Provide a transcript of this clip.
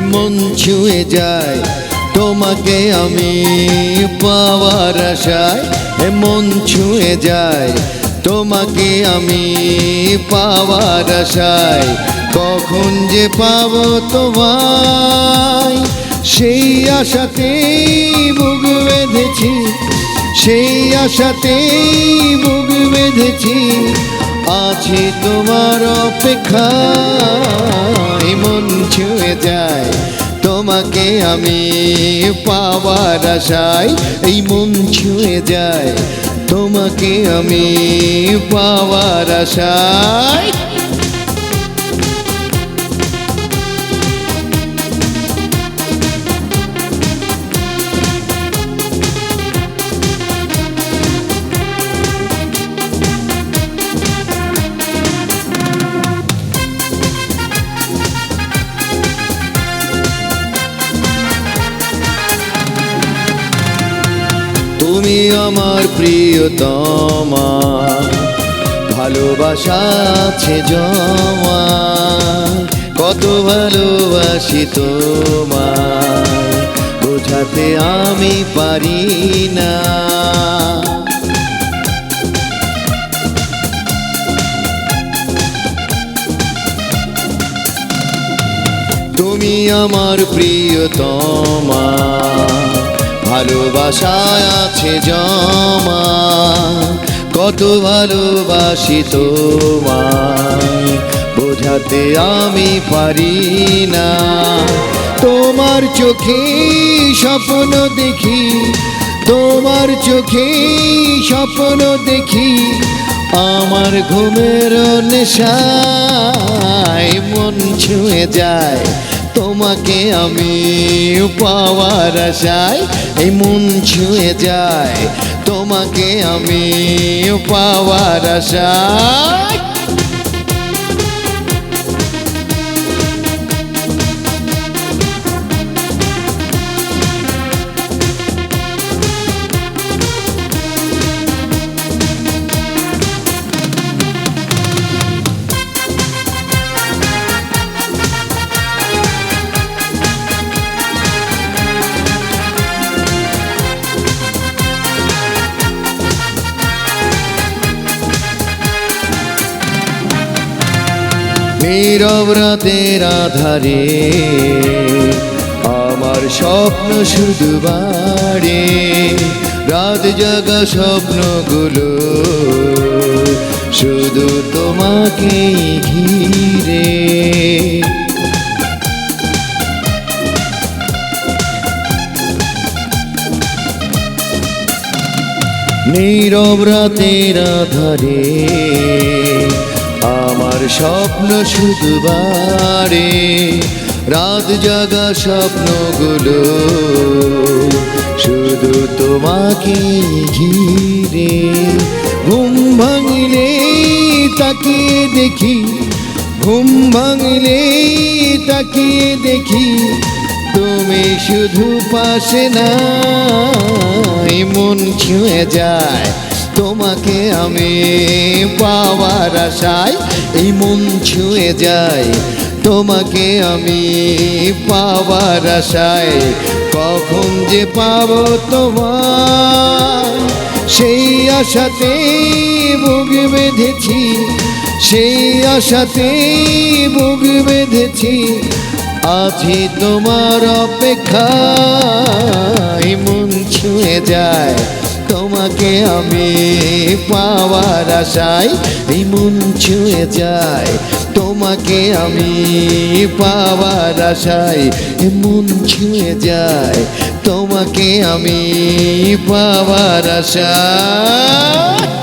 মন ছুঁয়ে যায়। তোমাকে আমি পাওয়ার আশায় মন ছুঁয়ে যায়। তোমাকে আমি পাওয়ার আশায় কখন যে পাব তোমায়? সেই আশাতেই বুক বেঁধেছি, সেই আশাতেই বুক বেঁধেছি। আছি তোমার অপেক্ষায়। তোমাকে আমি পাওয়ার আশায় এই মন ছুঁয়ে যায়। তোমাকে আমি পাওয়ার আশায় তুমি আমার প্রিয়তমা। ভালোবাসা আছে জমা। কত ভালোবাসি তোমায়। বোঝাতে আমি পারি না। তুমি আমার প্রিয়তমা। ভালোবাসায় আছে জমা। কত ভালোবাসি তোমায়, বোঝাতে আমি পারি না। তোমার চোখে স্বপ্ন দেখি, তোমার চোখে স্বপ্ন দেখি, আমার ঘুমের নেশায় মন ছুঁয়ে যায়। তোমাকে আমি পাওয়ার আশায় এই মন ছুঁয়ে যায়। তোমাকে আমি পাওয়ার আশায় নীরব আধারে। আমার স্বপ্ন শুধু বাড়ে। রাত জাগা স্বপ্নগুলো শুধু তোমাকে ঘিরে। নীরব রাতের আধারে আমার স্বপ্ন শুধু বাড়ে, রাত জাগা স্বপ্নগুলো। শুধু তোমাকে ঘিরে ঘুম ভাঙলে তাকিয়ে দেখি, ঘুম ভাঙলে তাকিয়ে দেখি। তুমি শুধু পাশে নাই, মন ছুঁয়ে যায়। তোমাকে আমি পাওয়ার আশায় এই মন ছুঁয়ে যায় তোমাকে আমি পাওয়ার আশায় কখন যে পাব তোমার সেই আশাতেই বুক বেঁধেছি, সেই আশাতেই বুক বেঁধেছি। আছি তোমার অপেক্ষায় মন ছুঁয়ে যায়। তোমাকে আমি পাওয়ার আশায় এই মন ছুঁয়ে যায়। তোমাকে আমি পাওয়ার আশায় মন ছুঁয়ে যায়। তোমাকে আমি পাওয়ার আশায়